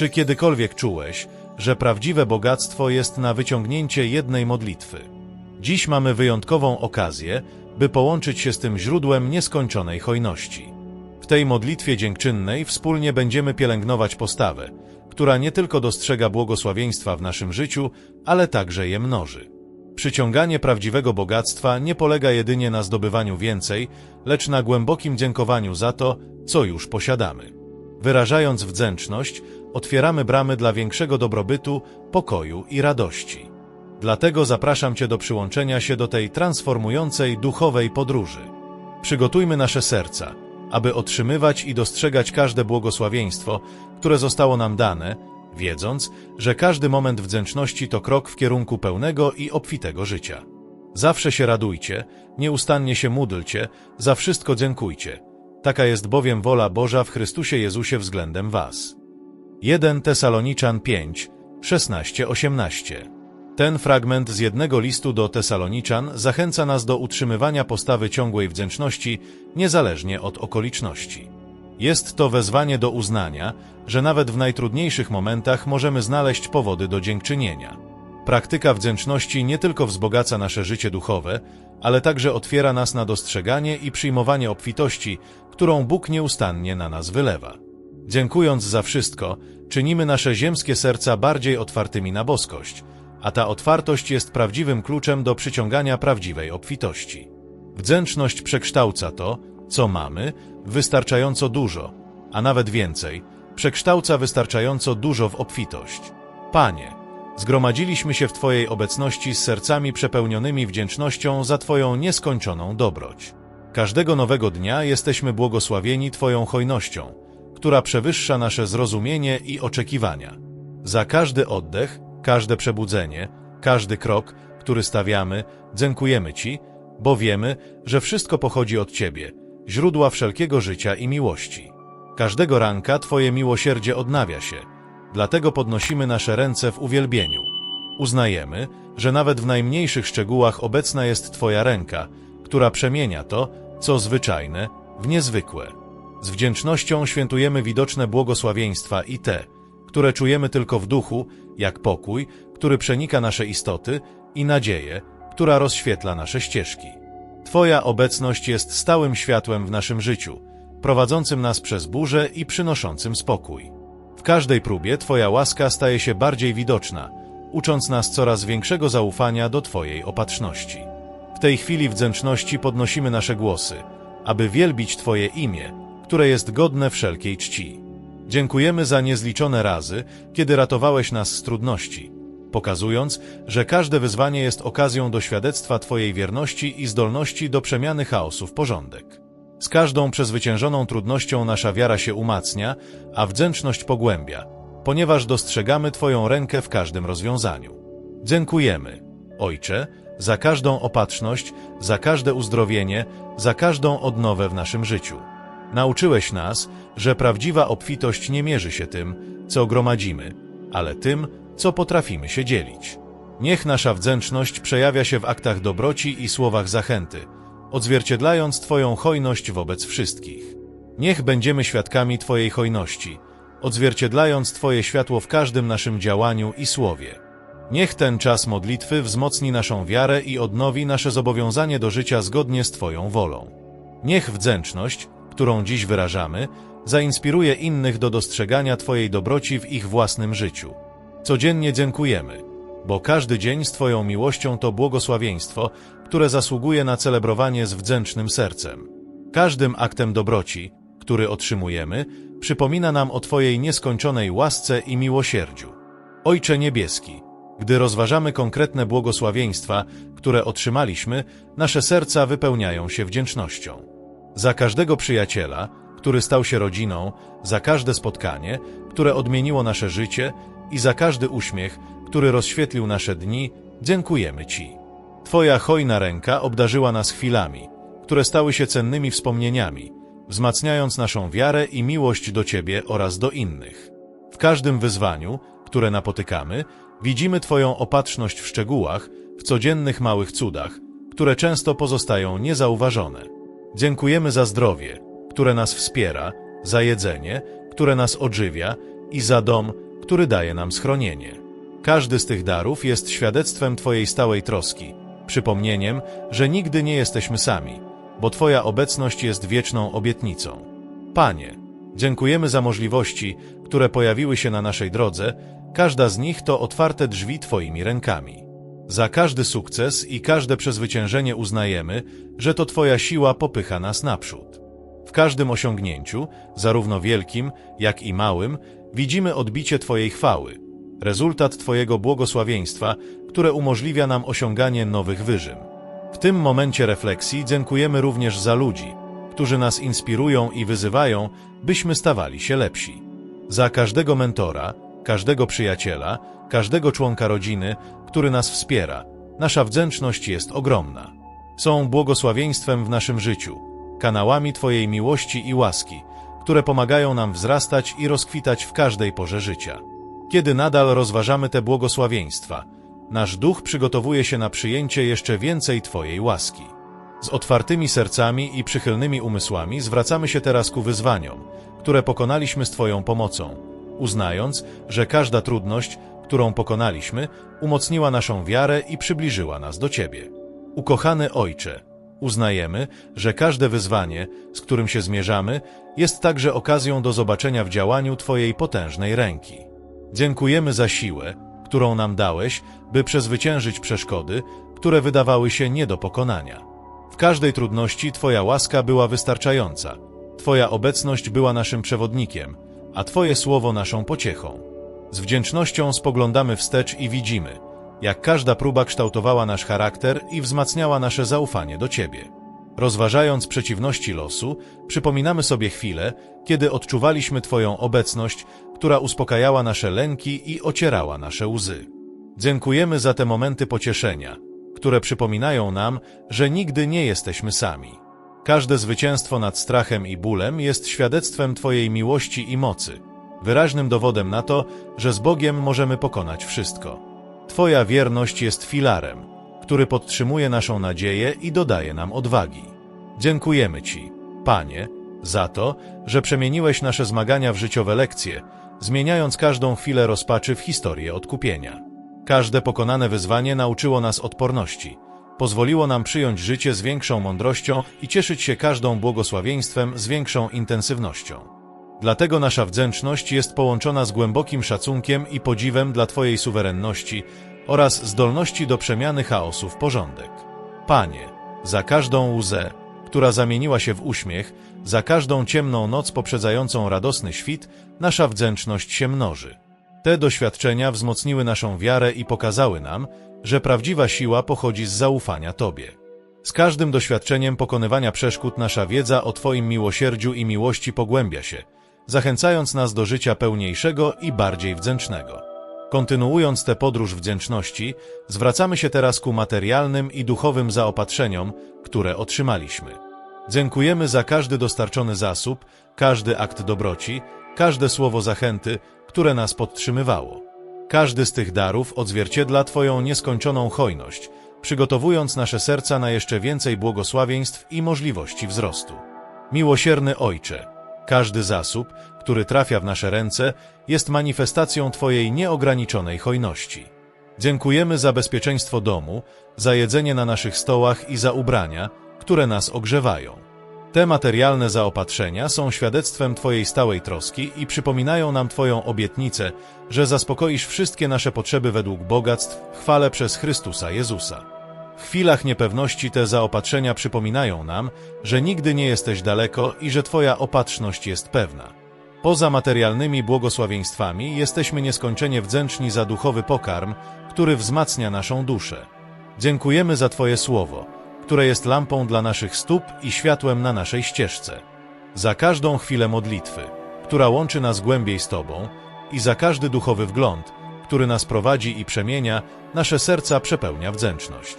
Czy kiedykolwiek czułeś, że prawdziwe bogactwo jest na wyciągnięcie jednej modlitwy? Dziś mamy wyjątkową okazję, by połączyć się z tym źródłem nieskończonej hojności. W tej modlitwie dziękczynnej wspólnie będziemy pielęgnować postawę, która nie tylko dostrzega błogosławieństwa w naszym życiu, ale także je mnoży. Przyciąganie prawdziwego bogactwa nie polega jedynie na zdobywaniu więcej, lecz na głębokim dziękowaniu za to, co już posiadamy. Wyrażając wdzięczność, otwieramy bramy dla większego dobrobytu, pokoju i radości. Dlatego zapraszam Cię do przyłączenia się do tej transformującej duchowej podróży. Przygotujmy nasze serca, aby otrzymywać i dostrzegać każde błogosławieństwo, które zostało nam dane, wiedząc, że każdy moment wdzięczności to krok w kierunku pełnego i obfitego życia. Zawsze się radujcie, nieustannie się módlcie, za wszystko dziękujcie. Taka jest bowiem wola Boża w Chrystusie Jezusie względem Was. 1 Tesaloniczan 5, 16-18 Ten fragment z jednego listu do Tesaloniczan zachęca nas do utrzymywania postawy ciągłej wdzięczności, niezależnie od okoliczności. Jest to wezwanie do uznania, że nawet w najtrudniejszych momentach możemy znaleźć powody do dziękczynienia. Praktyka wdzięczności nie tylko wzbogaca nasze życie duchowe, ale także otwiera nas na dostrzeganie i przyjmowanie obfitości, którą Bóg nieustannie na nas wylewa. Dziękując za wszystko, czynimy nasze ziemskie serca bardziej otwartymi na boskość, a ta otwartość jest prawdziwym kluczem do przyciągania prawdziwej obfitości. Wdzięczność przekształca to, co mamy, wystarczająco dużo, a nawet więcej, przekształca wystarczająco dużo w obfitość. Panie, zgromadziliśmy się w Twojej obecności z sercami przepełnionymi wdzięcznością za Twoją nieskończoną dobroć. Każdego nowego dnia jesteśmy błogosławieni Twoją hojnością, która przewyższa nasze zrozumienie i oczekiwania. Za każdy oddech, każde przebudzenie, każdy krok, który stawiamy, dziękujemy Ci, bo wiemy, że wszystko pochodzi od Ciebie, źródła wszelkiego życia i miłości. Każdego ranka Twoje miłosierdzie odnawia się, dlatego podnosimy nasze ręce w uwielbieniu. Uznajemy, że nawet w najmniejszych szczegółach obecna jest Twoja ręka, która przemienia to, co zwyczajne, w niezwykłe. Z wdzięcznością świętujemy widoczne błogosławieństwa i te, które czujemy tylko w duchu, jak pokój, który przenika nasze istoty, i nadzieję, która rozświetla nasze ścieżki. Twoja obecność jest stałym światłem w naszym życiu, prowadzącym nas przez burzę i przynoszącym spokój. W każdej próbie Twoja łaska staje się bardziej widoczna, ucząc nas coraz większego zaufania do Twojej opatrzności. W tej chwili wdzięczności podnosimy nasze głosy, aby wielbić Twoje imię, które jest godne wszelkiej czci. Dziękujemy za niezliczone razy, kiedy ratowałeś nas z trudności, pokazując, że każde wyzwanie jest okazją do świadectwa Twojej wierności i zdolności do przemiany chaosu w porządek. Z każdą przezwyciężoną trudnością nasza wiara się umacnia, a wdzięczność pogłębia, ponieważ dostrzegamy Twoją rękę w każdym rozwiązaniu. Dziękujemy, Ojcze, za każdą opatrzność, za każde uzdrowienie, za każdą odnowę w naszym życiu. Nauczyłeś nas, że prawdziwa obfitość nie mierzy się tym, co gromadzimy, ale tym, co potrafimy się dzielić. Niech nasza wdzięczność przejawia się w aktach dobroci i słowach zachęty, odzwierciedlając Twoją hojność wobec wszystkich. Niech będziemy świadkami Twojej hojności, odzwierciedlając Twoje światło w każdym naszym działaniu i słowie. Niech ten czas modlitwy wzmocni naszą wiarę i odnowi nasze zobowiązanie do życia zgodnie z Twoją wolą. Niech wdzięczność, którą dziś wyrażamy, zainspiruje innych do dostrzegania Twojej dobroci w ich własnym życiu. Codziennie dziękujemy, bo każdy dzień z Twoją miłością to błogosławieństwo, które zasługuje na celebrowanie z wdzięcznym sercem. Każdym aktem dobroci, który otrzymujemy, przypomina nam o Twojej nieskończonej łasce i miłosierdziu. Ojcze Niebieski, gdy rozważamy konkretne błogosławieństwa, które otrzymaliśmy, nasze serca wypełniają się wdzięcznością. Za każdego przyjaciela, który stał się rodziną, za każde spotkanie, które odmieniło nasze życie i za każdy uśmiech, który rozświetlił nasze dni, dziękujemy Ci. Twoja hojna ręka obdarzyła nas chwilami, które stały się cennymi wspomnieniami, wzmacniając naszą wiarę i miłość do Ciebie oraz do innych. W każdym wyzwaniu, które napotykamy, widzimy Twoją opatrzność w szczegółach, w codziennych małych cudach, które często pozostają niezauważone. Dziękujemy za zdrowie, które nas wspiera, za jedzenie, które nas odżywia i za dom, który daje nam schronienie. Każdy z tych darów jest świadectwem Twojej stałej troski, przypomnieniem, że nigdy nie jesteśmy sami, bo Twoja obecność jest wieczną obietnicą. Panie, dziękujemy za możliwości, które pojawiły się na naszej drodze, każda z nich to otwarte drzwi Twoimi rękami. Za każdy sukces i każde przezwyciężenie uznajemy, że to Twoja siła popycha nas naprzód. W każdym osiągnięciu, zarówno wielkim, jak i małym, widzimy odbicie Twojej chwały, rezultat Twojego błogosławieństwa, które umożliwia nam osiąganie nowych wyżyn. W tym momencie refleksji dziękujemy również za ludzi, którzy nas inspirują i wyzywają, byśmy stawali się lepsi. Za każdego mentora, każdego przyjaciela, każdego członka rodziny, który nas wspiera, nasza wdzięczność jest ogromna. Są błogosławieństwem w naszym życiu, kanałami Twojej miłości i łaski, które pomagają nam wzrastać i rozkwitać w każdej porze życia. Kiedy nadal rozważamy te błogosławieństwa, nasz duch przygotowuje się na przyjęcie jeszcze więcej Twojej łaski. Z otwartymi sercami i przychylnymi umysłami zwracamy się teraz ku wyzwaniom, które pokonaliśmy z Twoją pomocą, uznając, że każda trudność, którą pokonaliśmy, umocniła naszą wiarę i przybliżyła nas do Ciebie. Ukochany Ojcze, uznajemy, że każde wyzwanie, z którym się zmierzamy, jest także okazją do zobaczenia w działaniu Twojej potężnej ręki. Dziękujemy za siłę, którą nam dałeś, by przezwyciężyć przeszkody, które wydawały się nie do pokonania. W każdej trudności Twoja łaska była wystarczająca, Twoja obecność była naszym przewodnikiem, a Twoje słowo naszą pociechą. Z wdzięcznością spoglądamy wstecz i widzimy, jak każda próba kształtowała nasz charakter i wzmacniała nasze zaufanie do Ciebie. Rozważając przeciwności losu, przypominamy sobie chwilę, kiedy odczuwaliśmy Twoją obecność, która uspokajała nasze lęki i ocierała nasze łzy. Dziękujemy za te momenty pocieszenia, które przypominają nam, że nigdy nie jesteśmy sami. Każde zwycięstwo nad strachem i bólem jest świadectwem Twojej miłości i mocy, wyraźnym dowodem na to, że z Bogiem możemy pokonać wszystko. Twoja wierność jest filarem, który podtrzymuje naszą nadzieję i dodaje nam odwagi. Dziękujemy Ci, Panie, za to, że przemieniłeś nasze zmagania w życiowe lekcje, zmieniając każdą chwilę rozpaczy w historię odkupienia. Każde pokonane wyzwanie nauczyło nas odporności, pozwoliło nam przyjąć życie z większą mądrością i cieszyć się każdą błogosławieństwem z większą intensywnością. Dlatego nasza wdzięczność jest połączona z głębokim szacunkiem i podziwem dla Twojej suwerenności oraz zdolności do przemiany chaosu w porządek. Panie, za każdą łzę, która zamieniła się w uśmiech, za każdą ciemną noc poprzedzającą radosny świt, nasza wdzięczność się mnoży. Te doświadczenia wzmocniły naszą wiarę i pokazały nam, że prawdziwa siła pochodzi z zaufania Tobie. Z każdym doświadczeniem pokonywania przeszkód nasza wiedza o Twoim miłosierdziu i miłości pogłębia się, zachęcając nas do życia pełniejszego i bardziej wdzięcznego. Kontynuując tę podróż wdzięczności, zwracamy się teraz ku materialnym i duchowym zaopatrzeniom, które otrzymaliśmy. Dziękujemy za każdy dostarczony zasób, każdy akt dobroci, każde słowo zachęty, które nas podtrzymywało. Każdy z tych darów odzwierciedla Twoją nieskończoną hojność, przygotowując nasze serca na jeszcze więcej błogosławieństw i możliwości wzrostu. Miłosierny Ojcze, każdy zasób, który trafia w nasze ręce, jest manifestacją Twojej nieograniczonej hojności. Dziękujemy za bezpieczeństwo domu, za jedzenie na naszych stołach i za ubrania, które nas ogrzewają. Te materialne zaopatrzenia są świadectwem Twojej stałej troski i przypominają nam Twoją obietnicę, że zaspokoisz wszystkie nasze potrzeby według bogactw w chwale przez Chrystusa Jezusa. W chwilach niepewności te zaopatrzenia przypominają nam, że nigdy nie jesteś daleko i że Twoja opatrzność jest pewna. Poza materialnymi błogosławieństwami jesteśmy nieskończenie wdzięczni za duchowy pokarm, który wzmacnia naszą duszę. Dziękujemy za Twoje słowo, które jest lampą dla naszych stóp i światłem na naszej ścieżce. Za każdą chwilę modlitwy, która łączy nas głębiej z Tobą i za każdy duchowy wgląd, który nas prowadzi i przemienia, nasze serca przepełnia wdzięczność.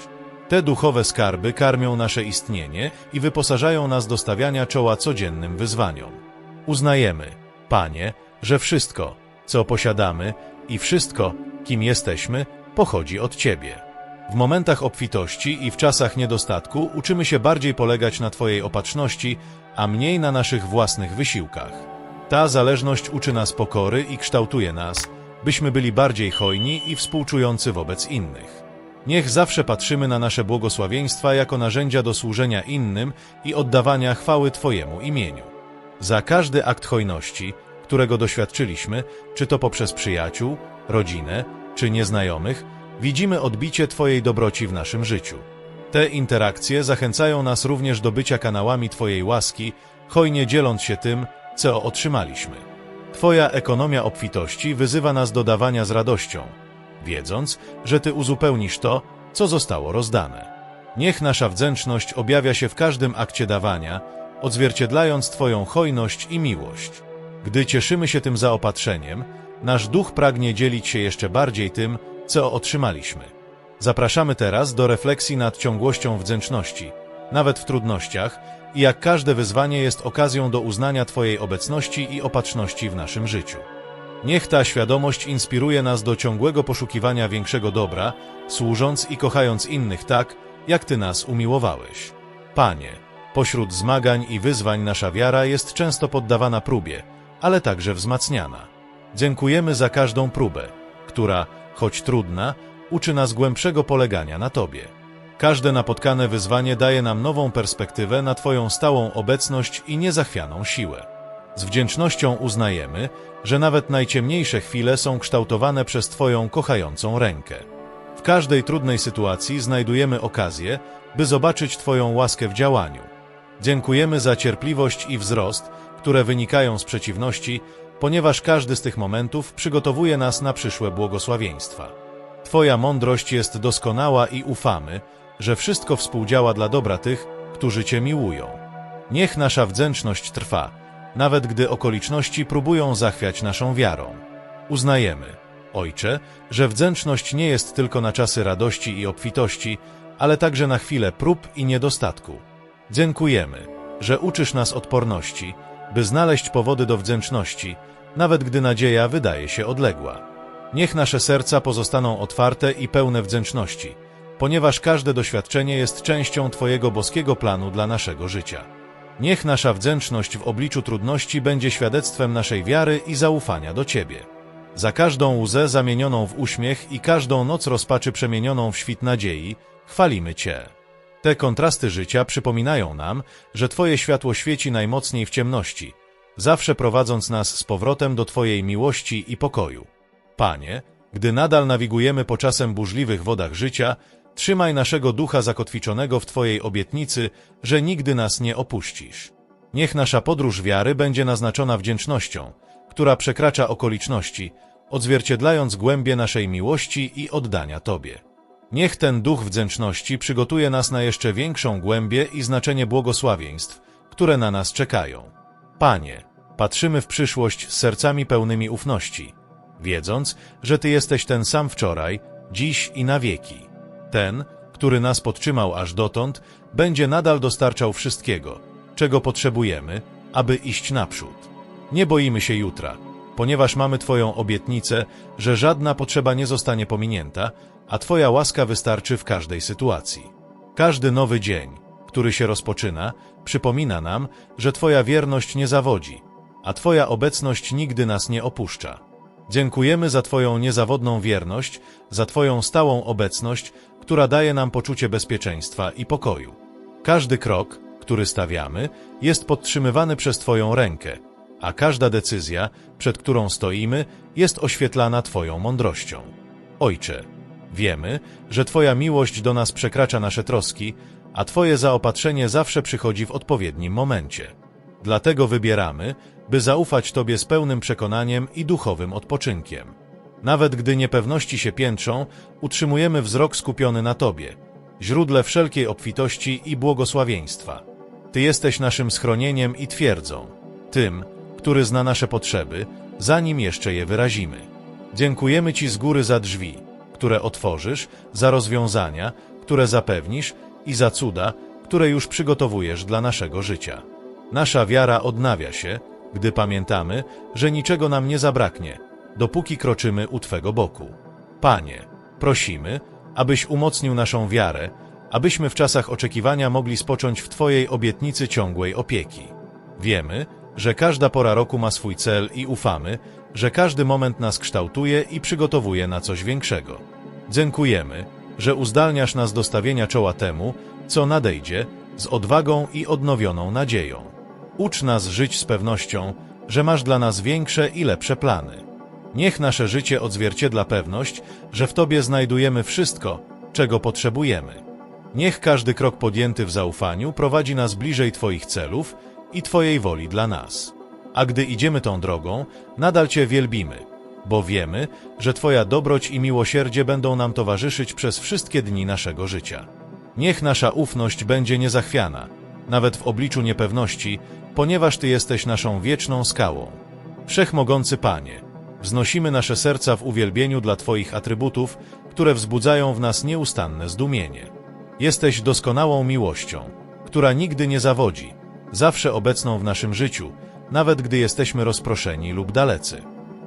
Te duchowe skarby karmią nasze istnienie i wyposażają nas do stawiania czoła codziennym wyzwaniom. Uznajemy, Panie, że wszystko, co posiadamy i wszystko, kim jesteśmy, pochodzi od Ciebie. W momentach obfitości i w czasach niedostatku uczymy się bardziej polegać na Twojej opatrzności, a mniej na naszych własnych wysiłkach. Ta zależność uczy nas pokory i kształtuje nas, byśmy byli bardziej hojni i współczujący wobec innych. Niech zawsze patrzymy na nasze błogosławieństwa jako narzędzia do służenia innym i oddawania chwały Twojemu imieniu. Za każdy akt hojności, którego doświadczyliśmy, czy to poprzez przyjaciół, rodzinę, czy nieznajomych, widzimy odbicie Twojej dobroci w naszym życiu. Te interakcje zachęcają nas również do bycia kanałami Twojej łaski, hojnie dzieląc się tym, co otrzymaliśmy. Twoja ekonomia obfitości wyzywa nas do dawania z radością, wiedząc, że Ty uzupełnisz to, co zostało rozdane. Niech nasza wdzięczność objawia się w każdym akcie dawania, odzwierciedlając Twoją hojność i miłość. Gdy cieszymy się tym zaopatrzeniem, nasz duch pragnie dzielić się jeszcze bardziej tym, co otrzymaliśmy. Zapraszamy teraz do refleksji nad ciągłością wdzięczności, nawet w trudnościach, i jak każde wyzwanie jest okazją do uznania Twojej obecności i opatrzności w naszym życiu. Niech ta świadomość inspiruje nas do ciągłego poszukiwania większego dobra, służąc i kochając innych tak, jak Ty nas umiłowałeś. Panie, pośród zmagań i wyzwań nasza wiara jest często poddawana próbie, ale także wzmacniana. Dziękujemy za każdą próbę, która, choć trudna, uczy nas głębszego polegania na Tobie. Każde napotkane wyzwanie daje nam nową perspektywę na Twoją stałą obecność i niezachwianą siłę. Z wdzięcznością uznajemy, że nawet najciemniejsze chwile są kształtowane przez Twoją kochającą rękę. W każdej trudnej sytuacji znajdujemy okazję, by zobaczyć Twoją łaskę w działaniu. Dziękujemy za cierpliwość i wzrost, które wynikają z przeciwności, ponieważ każdy z tych momentów przygotowuje nas na przyszłe błogosławieństwa. Twoja mądrość jest doskonała i ufamy, że wszystko współdziała dla dobra tych, którzy Cię miłują. Niech nasza wdzięczność trwa, nawet gdy okoliczności próbują zachwiać naszą wiarą. Uznajemy, Ojcze, że wdzięczność nie jest tylko na czasy radości i obfitości, ale także na chwilę prób i niedostatku. Dziękujemy, że uczysz nas odporności, by znaleźć powody do wdzięczności, nawet gdy nadzieja wydaje się odległa. Niech nasze serca pozostaną otwarte i pełne wdzięczności, ponieważ każde doświadczenie jest częścią Twojego boskiego planu dla naszego życia. Niech nasza wdzięczność w obliczu trudności będzie świadectwem naszej wiary i zaufania do Ciebie. Za każdą łzę zamienioną w uśmiech i każdą noc rozpaczy przemienioną w świt nadziei, chwalimy Cię. Te kontrasty życia przypominają nam, że Twoje światło świeci najmocniej w ciemności, zawsze prowadząc nas z powrotem do Twojej miłości i pokoju. Panie, gdy nadal nawigujemy po czasem burzliwych wodach życia, trzymaj naszego ducha zakotwiczonego w Twojej obietnicy, że nigdy nas nie opuścisz. Niech nasza podróż wiary będzie naznaczona wdzięcznością, która przekracza okoliczności, odzwierciedlając głębie naszej miłości i oddania Tobie. Niech ten duch wdzięczności przygotuje nas na jeszcze większą głębię i znaczenie błogosławieństw, które na nas czekają. Panie, patrzymy w przyszłość z sercami pełnymi ufności, wiedząc, że Ty jesteś ten sam wczoraj, dziś i na wieki. Ten, który nas podtrzymał aż dotąd, będzie nadal dostarczał wszystkiego, czego potrzebujemy, aby iść naprzód. Nie boimy się jutra, ponieważ mamy Twoją obietnicę, że żadna potrzeba nie zostanie pominięta, a Twoja łaska wystarczy w każdej sytuacji. Każdy nowy dzień, który się rozpoczyna, przypomina nam, że Twoja wierność nie zawodzi, a Twoja obecność nigdy nas nie opuszcza. Dziękujemy za Twoją niezawodną wierność, za Twoją stałą obecność, która daje nam poczucie bezpieczeństwa i pokoju. Każdy krok, który stawiamy, jest podtrzymywany przez Twoją rękę, a każda decyzja, przed którą stoimy, jest oświetlana Twoją mądrością. Ojcze, wiemy, że Twoja miłość do nas przekracza nasze troski, a Twoje zaopatrzenie zawsze przychodzi w odpowiednim momencie. Dlatego wybieramy, by zaufać Tobie z pełnym przekonaniem i duchowym odpoczynkiem. Nawet gdy niepewności się piętrzą, utrzymujemy wzrok skupiony na Tobie, źródle wszelkiej obfitości i błogosławieństwa. Ty jesteś naszym schronieniem i twierdzą, tym, który zna nasze potrzeby, zanim jeszcze je wyrazimy. Dziękujemy Ci z góry za drzwi, które otworzysz, za rozwiązania, które zapewnisz i za cuda, które już przygotowujesz dla naszego życia. Nasza wiara odnawia się, gdy pamiętamy, że niczego nam nie zabraknie, dopóki kroczymy u Twego boku. Panie, prosimy, abyś umocnił naszą wiarę, abyśmy w czasach oczekiwania mogli spocząć w Twojej obietnicy ciągłej opieki. Wiemy, że każda pora roku ma swój cel i ufamy, że każdy moment nas kształtuje i przygotowuje na coś większego. Dziękujemy, że uzdalniasz nas do stawienia czoła temu, co nadejdzie, z odwagą i odnowioną nadzieją. Ucz nas żyć z pewnością, że masz dla nas większe i lepsze plany. Niech nasze życie odzwierciedla pewność, że w Tobie znajdujemy wszystko, czego potrzebujemy. Niech każdy krok podjęty w zaufaniu prowadzi nas bliżej Twoich celów i Twojej woli dla nas. A gdy idziemy tą drogą, nadal Cię wielbimy, bo wiemy, że Twoja dobroć i miłosierdzie będą nam towarzyszyć przez wszystkie dni naszego życia. Niech nasza ufność będzie niezachwiana, nawet w obliczu niepewności, ponieważ Ty jesteś naszą wieczną skałą. Wszechmogący Panie, wznosimy nasze serca w uwielbieniu dla Twoich atrybutów, które wzbudzają w nas nieustanne zdumienie. Jesteś doskonałą miłością, która nigdy nie zawodzi, zawsze obecną w naszym życiu, nawet gdy jesteśmy rozproszeni lub dalecy.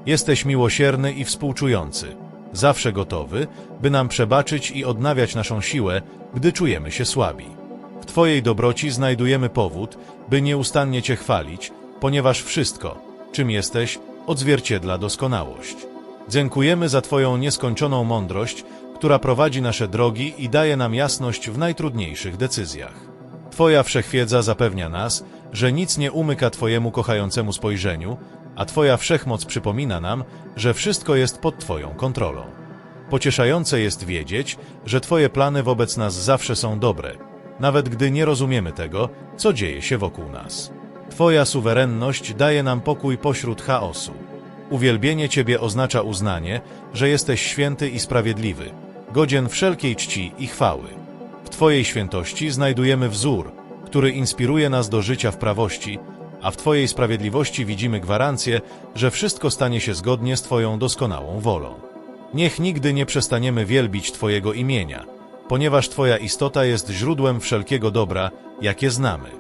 Jesteś miłosierny i współczujący, zawsze gotowy, by nam przebaczyć i odnawiać naszą siłę, gdy czujemy się słabi. W Twojej dobroci znajdujemy powód, by nieustannie Cię chwalić, ponieważ wszystko, czym jesteś, odzwierciedla doskonałość. Dziękujemy za Twoją nieskończoną mądrość, która prowadzi nasze drogi i daje nam jasność w najtrudniejszych decyzjach. Twoja wszechwiedza zapewnia nas, że nic nie umyka Twojemu kochającemu spojrzeniu, a Twoja wszechmoc przypomina nam, że wszystko jest pod Twoją kontrolą. Pocieszające jest wiedzieć, że Twoje plany wobec nas zawsze są dobre, nawet gdy nie rozumiemy tego, co dzieje się wokół nas. Twoja suwerenność daje nam pokój pośród chaosu. Uwielbienie Ciebie oznacza uznanie, że jesteś święty i sprawiedliwy, godzien wszelkiej czci i chwały. W Twojej świętości znajdujemy wzór, który inspiruje nas do życia w prawości, a w Twojej sprawiedliwości widzimy gwarancję, że wszystko stanie się zgodnie z Twoją doskonałą wolą. Niech nigdy nie przestaniemy wielbić Twojego imienia, ponieważ Twoja istota jest źródłem wszelkiego dobra, jakie znamy.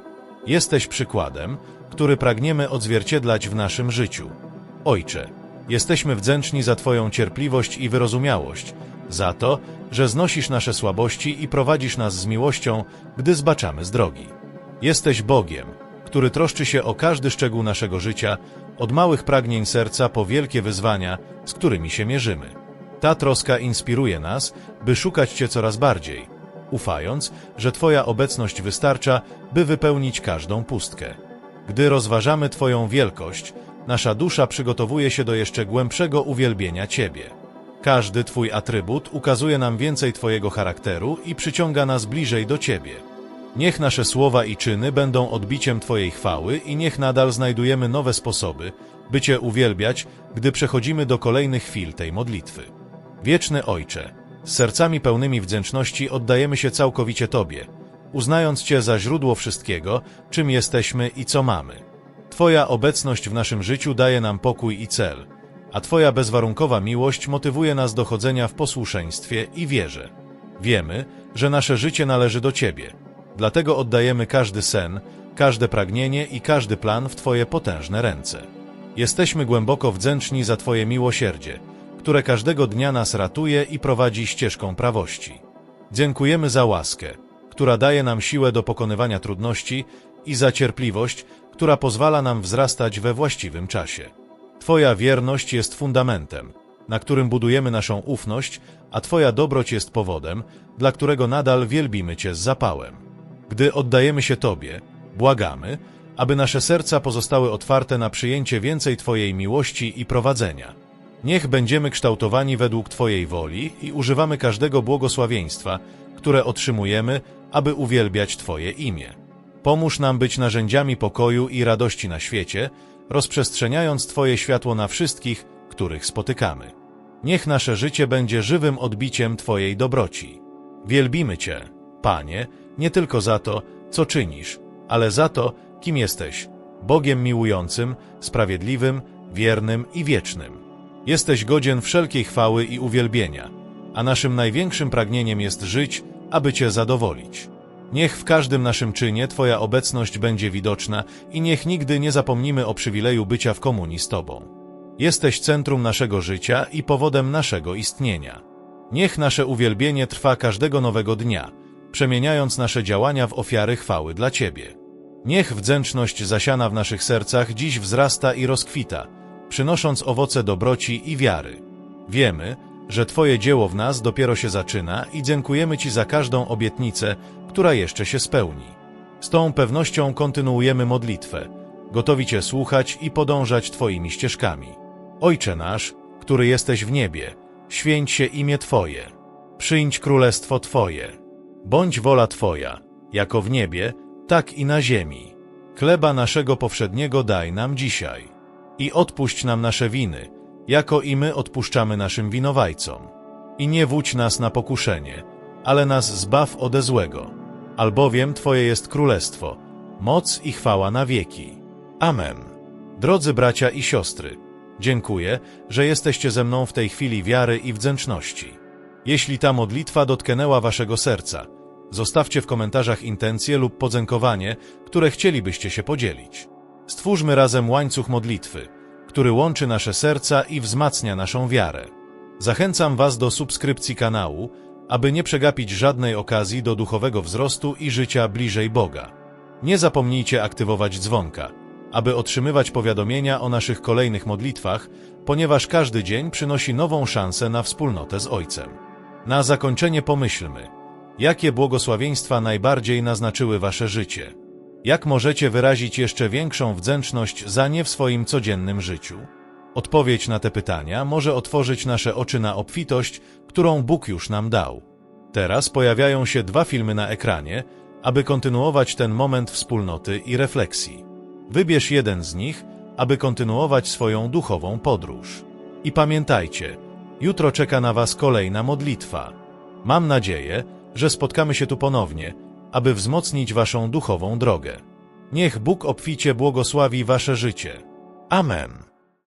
Jesteś przykładem, który pragniemy odzwierciedlać w naszym życiu. Ojcze, jesteśmy wdzięczni za Twoją cierpliwość i wyrozumiałość, za to, że znosisz nasze słabości i prowadzisz nas z miłością, gdy zbaczamy z drogi. Jesteś Bogiem, który troszczy się o każdy szczegół naszego życia, od małych pragnień serca po wielkie wyzwania, z którymi się mierzymy. Ta troska inspiruje nas, by szukać Cię coraz bardziej, ufając, że Twoja obecność wystarcza, by wypełnić każdą pustkę. Gdy rozważamy Twoją wielkość, nasza dusza przygotowuje się do jeszcze głębszego uwielbienia Ciebie. Każdy Twój atrybut ukazuje nam więcej Twojego charakteru i przyciąga nas bliżej do Ciebie. Niech nasze słowa i czyny będą odbiciem Twojej chwały i niech nadal znajdujemy nowe sposoby, by Cię uwielbiać, gdy przechodzimy do kolejnych chwil tej modlitwy. Wieczny Ojcze, z sercami pełnymi wdzięczności oddajemy się całkowicie Tobie, uznając Cię za źródło wszystkiego, czym jesteśmy i co mamy. Twoja obecność w naszym życiu daje nam pokój i cel, a Twoja bezwarunkowa miłość motywuje nas do chodzenia w posłuszeństwie i wierze. Wiemy, że nasze życie należy do Ciebie, dlatego oddajemy każdy sen, każde pragnienie i każdy plan w Twoje potężne ręce. Jesteśmy głęboko wdzięczni za Twoje miłosierdzie, które każdego dnia nas ratuje i prowadzi ścieżką prawości. Dziękujemy za łaskę, która daje nam siłę do pokonywania trudności i za cierpliwość, która pozwala nam wzrastać we właściwym czasie. Twoja wierność jest fundamentem, na którym budujemy naszą ufność, a Twoja dobroć jest powodem, dla którego nadal wielbimy Cię z zapałem. Gdy oddajemy się Tobie, błagamy, aby nasze serca pozostały otwarte na przyjęcie więcej Twojej miłości i prowadzenia. Niech będziemy kształtowani według Twojej woli i używamy każdego błogosławieństwa, które otrzymujemy, aby uwielbiać Twoje imię. Pomóż nam być narzędziami pokoju i radości na świecie, rozprzestrzeniając Twoje światło na wszystkich, których spotykamy. Niech nasze życie będzie żywym odbiciem Twojej dobroci. Wielbimy Cię, Panie, nie tylko za to, co czynisz, ale za to, kim jesteś, Bogiem miłującym, sprawiedliwym, wiernym i wiecznym. Jesteś godzien wszelkiej chwały i uwielbienia, a naszym największym pragnieniem jest żyć, aby Cię zadowolić. Niech w każdym naszym czynie Twoja obecność będzie widoczna i niech nigdy nie zapomnimy o przywileju bycia w komunii z Tobą. Jesteś centrum naszego życia i powodem naszego istnienia. Niech nasze uwielbienie trwa każdego nowego dnia, przemieniając nasze działania w ofiary chwały dla Ciebie. Niech wdzięczność zasiana w naszych sercach dziś wzrasta i rozkwita, przynosząc owoce dobroci i wiary. Wiemy, że Twoje dzieło w nas dopiero się zaczyna i dziękujemy Ci za każdą obietnicę, która jeszcze się spełni. Z tą pewnością kontynuujemy modlitwę, gotowi Cię słuchać i podążać Twoimi ścieżkami. Ojcze nasz, który jesteś w niebie, święć się imię Twoje. Przyjdź królestwo Twoje. Bądź wola Twoja, jako w niebie, tak i na ziemi. Chleba naszego powszedniego daj nam dzisiaj. I odpuść nam nasze winy, jako i my odpuszczamy naszym winowajcom. I nie wódź nas na pokuszenie, ale nas zbaw ode złego. Albowiem Twoje jest królestwo, moc i chwała na wieki. Amen. Drodzy bracia i siostry, dziękuję, że jesteście ze mną w tej chwili wiary i wdzięczności. Jeśli ta modlitwa dotknęła waszego serca, zostawcie w komentarzach intencje lub podziękowanie, które chcielibyście się podzielić. Stwórzmy razem łańcuch modlitwy, który łączy nasze serca i wzmacnia naszą wiarę. Zachęcam Was do subskrypcji kanału, aby nie przegapić żadnej okazji do duchowego wzrostu i życia bliżej Boga. Nie zapomnijcie aktywować dzwonka, aby otrzymywać powiadomienia o naszych kolejnych modlitwach, ponieważ każdy dzień przynosi nową szansę na wspólnotę z Ojcem. Na zakończenie pomyślmy, jakie błogosławieństwa najbardziej naznaczyły Wasze życie. Jak możecie wyrazić jeszcze większą wdzięczność za nie w swoim codziennym życiu? Odpowiedź na te pytania może otworzyć nasze oczy na obfitość, którą Bóg już nam dał. Teraz pojawiają się dwa filmy na ekranie, aby kontynuować ten moment wspólnoty i refleksji. Wybierz jeden z nich, aby kontynuować swoją duchową podróż. I pamiętajcie, jutro czeka na Was kolejna modlitwa. Mam nadzieję, że spotkamy się tu ponownie, aby wzmocnić Waszą duchową drogę. Niech Bóg obficie błogosławi Wasze życie. Amen.